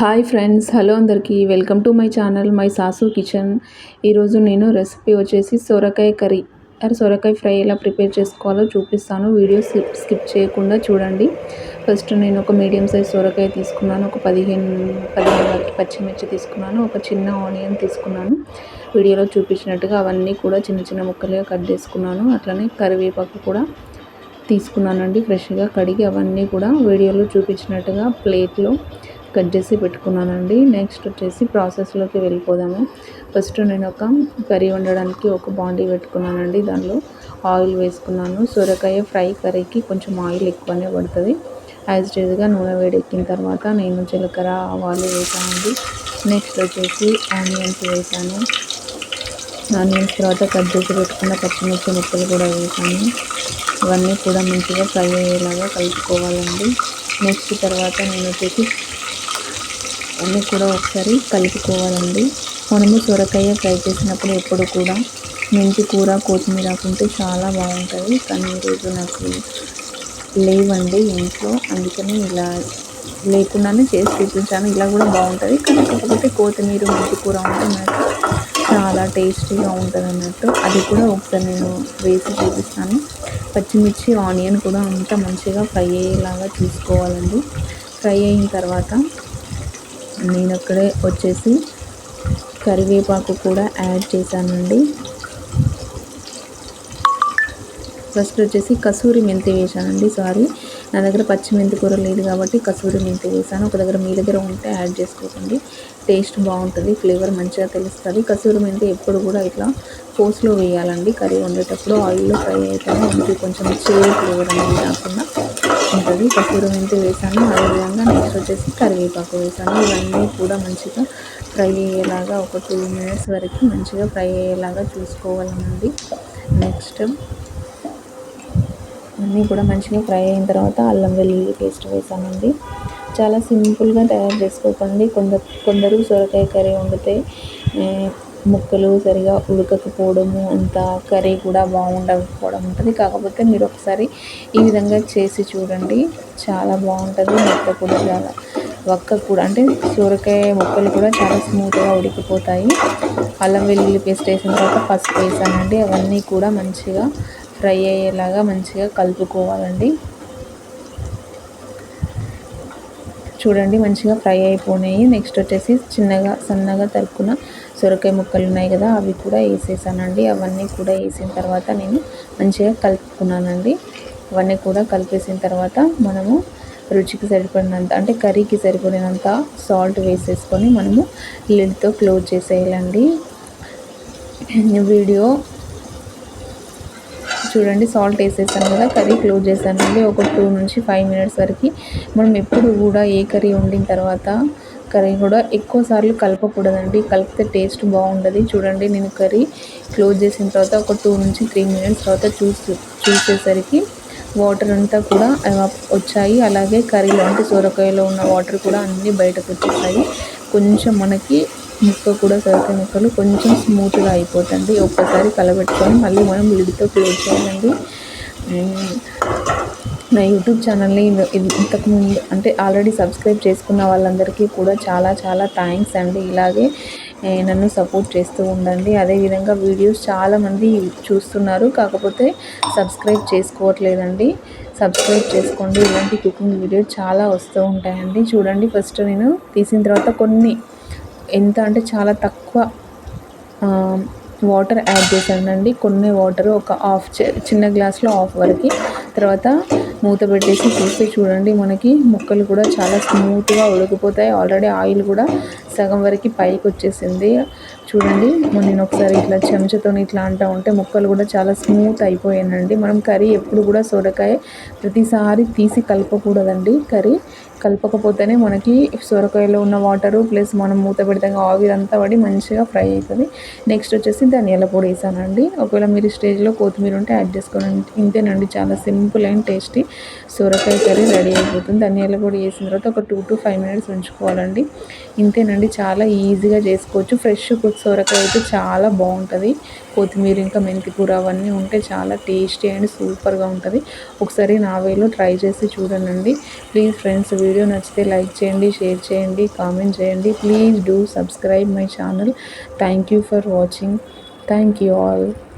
Hi friends hello అందరికీ. Welcome to my channel my Sasu kitchen. ఈరోజు నేను recipe వచ్చేసి సొరకాయ కర్రీ. అరే సొరకాయ ఫ్రై ఎలా ప్రిపేర్ చేసుకోవాలో చూపిస్తాను. వీడియో స్కిప్ స్కిప్ చేయకుండా చూడండి. ఫస్ట్ నేను ఒక మీడియం సైజ్ సొరకాయ తీసుకున్నాను. ఒక పదిహేను పదిహేను వరకు పచ్చిమిర్చి తీసుకున్నాను. ఒక చిన్న ఆనియన్ తీసుకున్నాను. వీడియోలో చూపించినట్టుగా అవన్నీ కూడా చిన్న చిన్న ముక్కలుగా కట్ చేసుకున్నాను. అట్లనే కరివేపాకు కూడా తీసుకున్నానండి. ఫ్రెష్గా కడిగి అవన్నీ కూడా వీడియోలో చూపించినట్టుగా ప్లేట్లో కట్ చేసి పెట్టుకున్నానండి. నెక్స్ట్ వచ్చేసి ప్రాసెస్లోకి వెళ్ళిపోదాము. ఫస్ట్ నేను ఒక కర్రీ వండడానికి ఒక బాండీ పెట్టుకున్నానండి. దానిలో ఆయిల్ వేసుకున్నాను. సొరకాయ ఫ్రై కర్రీకి కొంచెం ఆయిల్ ఎక్కువనే పడుతుంది. యాజ్ డేజ్గా నూనె వేడెక్కిన తర్వాత నేను జీలకర్ర ఆవాలు వేసానండి. నెక్స్ట్ వచ్చేసి ఆనియన్స్ వేసాను. ఆనియన్స్ తర్వాత కట్ చేసి పెట్టుకున్న పచ్చిమిర్చి ముక్కలు కూడా వేసాను. ఇవన్నీ కూడా మంచిగా ఫ్రై అయ్యేలాగా కలుపుకోవాలండి. నెక్స్ట్ తర్వాత నేను వచ్చేసి అన్నీ కూడా ఒకసారి కలుపుకోవాలండి. మనము సొరకాయ ఫ్రై చేసినప్పుడు ఎప్పుడు కూడా మెంతి కూర కొత్తిమీర ఉంటే చాలా బాగుంటుంది. కానీ ఈరోజు నాకు లేవండి ఇంట్లో. అందుకని ఇలా లేకుండానే చేసి చూపించాను. ఇలా కూడా బాగుంటుంది. కానీ కాకపోతే కొత్తిమీర మెంతి కూర ఉంటే నాకు చాలా టేస్టీగా ఉంటుంది అన్నట్టు. అది కూడా ఒకసారి నేను వేసి చూపిస్తాను. పచ్చిమిర్చి ఆనియన్ కూడా అంత మంచిగా ఫ్రై అయ్యేలాగా చూసుకోవాలండి. ఫ్రై అయిన తర్వాత నేను అక్కడే వచ్చేసి కరివేపాకు కూడా యాడ్ చేశానండి. ఫస్ట్ వచ్చేసి కసూరి మెంతి వేసానండి సారీ. నా దగ్గర పచ్చి మెంతి కూర లేదు కాబట్టి కసూరి మెంతి వేసాను ఒక దగ్గర మీ దగ్గర ఉంటే యాడ్ చేసుకోకండి. టేస్ట్ బాగుంటుంది ఫ్లేవర్ మంచిగా తెలుస్తుంది. కసూరి మెంతి ఎప్పుడు కూడా ఇట్లా పోస్లో వేయాలండి. కర్రీ వండేటప్పుడు ఆయిల్లో ఫ్రై అవుతాము మనకి కొంచెం చేదు ఫ్లేవర్ అనేది రాకుండా ఉంటుంది. కసూరి మెంతి వేసాను అదేవిధంగా నెక్స్ట్ వచ్చేసి కరివేపాకు వేసాను ఇవన్నీ కూడా మంచిగా ఫ్రై అయ్యేలాగా ఒక టూ మినిట్స్ వరకు మంచిగా ఫ్రై అయ్యేలాగా చూసుకోవాలండి నెక్స్ట్ అన్నీ కూడా మంచిగా ఫ్రై అయిన తర్వాత అల్లం వెల్లుల్లి పేస్ట్ వేసానండి చాలా సింపుల్గా తయారు చేసుకోకండి. కొందరు కొందరు సొరకాయ కర్రీ వండితే ముక్కలు సరిగా ఉడకకపోవడము అంత కర్రీ కూడా బాగుండకపోవడం ఉంటుంది. కాకపోతే మీరు ఒకసారి ఈ విధంగా చేసి చూడండి. చాలా బాగుంటుంది. ముక్క కూడా చాలా వక్క కూడా అంటే సొరకాయ ముక్కలు కూడా చాలా స్మూత్గా ఉడికిపోతాయి. అల్లం వెల్లుల్లి పేస్ట్ వేసిన తర్వాత పసుపు వేసానండి. అవన్నీ కూడా మంచిగా ఫ్రై అయ్యేలాగా మంచిగా కలుపుకోవాలండి. చూడండి మంచిగా ఫ్రై అయిపోయినాయి నెక్స్ట్ వచ్చేసి చిన్నగా సన్నగా తరుక్కున్న సొరకాయ ముక్కలు ఉన్నాయి కదా అవి కూడా వేసేసానండి. అవన్నీ కూడా వేసిన తర్వాత నేను మంచిగా కలుపుకున్నానండి. అవన్నీ కూడా కలిపేసిన తర్వాత మనము రుచికి సరిపడినంత అంటే కర్రీకి సరిపడినంత సాల్ట్ వేసేసుకొని మనము లిడ్తో క్లోజ్ చేసేయాలండి. వీడియో చూడండి సాల్ట్ వేసేసాను కదా కర్రీ క్లోజ్ చేశానండి ఒక టూ నుంచి ఫైవ్ మినిట్స్ వరకు మనం ఎప్పుడు కూడా ఏ కర్రీ వండిన తర్వాత కర్రీ కూడా ఎక్కువ సార్లు కలపకూడదండి. కలిపితే టేస్ట్ బాగుంటుంది చూడండి నేను కర్రీ క్లోజ్ చేసిన తర్వాత ఒక టూ నుంచి త్రీ మినిట్స్ తర్వాత చూసి చూసేసరికి వాటర్ అంతా కూడా వచ్చాయి. అలాగే కర్రీలో అంటే సొరకాయలో ఉన్న వాటర్ కూడా అన్నీ బయటకు వచ్చేసాయి. కొంచెం మనకి ముక్క కూడా సొరకాయ ముక్కలు కొంచెం స్మూత్గా అయిపోతుంది. ఒక్కసారి కలబెట్టుకొని మళ్ళీ మనం లిడ్తో క్లోజ్ చేయాలండి. నా యూట్యూబ్ ఛానల్ని ఇంతకుముందు అంటే ఆల్రెడీ సబ్స్క్రైబ్ చేసుకున్న వాళ్ళందరికీ కూడా చాలా చాలా థ్యాంక్స్ అండి. ఇలాగే నన్ను సపోర్ట్ చేస్తూ ఉండండి. అదేవిధంగా వీడియోస్ చాలామంది చూస్తున్నారు. కాకపోతే సబ్స్క్రైబ్ చేసుకోవట్లేదండి. సబ్స్క్రైబ్ చేసుకోండి. ఇలాంటి కుకింగ్ వీడియోస్ చాలా వస్తూ ఉంటాయండి. చూడండి ఫస్ట్ నేను తీసిన తర్వాత కొన్ని ఎంత అంటే చాలా తక్కువ వాటర్ యాడ్ చేశానండి. కొన్ని వాటర్ ఒక హాఫ్ చిన్న గ్లాస్లో హాఫ్ వరకు. తర్వాత మూత పెట్టేసి చూస్తే చూడండి మనకి ముక్కలు కూడా చాలా స్మూత్గా ఉడికిపోతాయి. ఆల్రెడీ ఆయిల్ కూడా సగం వరకు పైకి వచ్చేసింది. చూడండి నేను ఒకసారి ఇట్లా చెంచతో ఇట్లా అంటూ ఉంటే ముక్కలు కూడా చాలా స్మూత్ అయిపోయానండి మనం కర్రీ ఎప్పుడు కూడా సొరకాయ ప్రతిసారి తీసి కలపకూడదండి. కర్రీ కలపకపోతేనే మనకి సొరకాయలో ఉన్న వాటరు ప్లస్ మనం మూత పెడితే ఆవిరి అంతా పడి మంచిగా ఫ్రై అవుతుంది నెక్స్ట్ వచ్చేసి ధనియాల పొడి వేసానండి. ఒకవేళ మీరు స్టేజ్లో కొత్తిమీర ఉంటే యాడ్ చేసుకోండి ఇంతేనండి చాలా సింపుల్ అండ్ టేస్టీ సొరకాయ కర్రీ రెడీ అయిపోతుంది. ధనియాల పొడి వేసిన తర్వాత ఒక టూ టు ఫైవ్ మినిట్స్ ఉంచుకోవాలండి. ఇంతేనండి. చాలా ఈజీగా చేసుకోవచ్చు. ఫ్రెష్ సొరకాయ అయితే చాలా బాగుంటుంది. కొత్తిమీర ఇంకా మెంతి కూర అవన్నీ ఉంటే చాలా టేస్టీ అండ్ సూపర్గా ఉంటుంది. ఒకసారి నా వేలో ట్రై చేసి చూడండి. ప్లీజ్ ఫ్రెండ్స్ వీడియో నచ్చితే లైక్ చేయండి షేర్ చేయండి కామెంట్ చేయండి. Please do subscribe my channel thank you for watching thank you all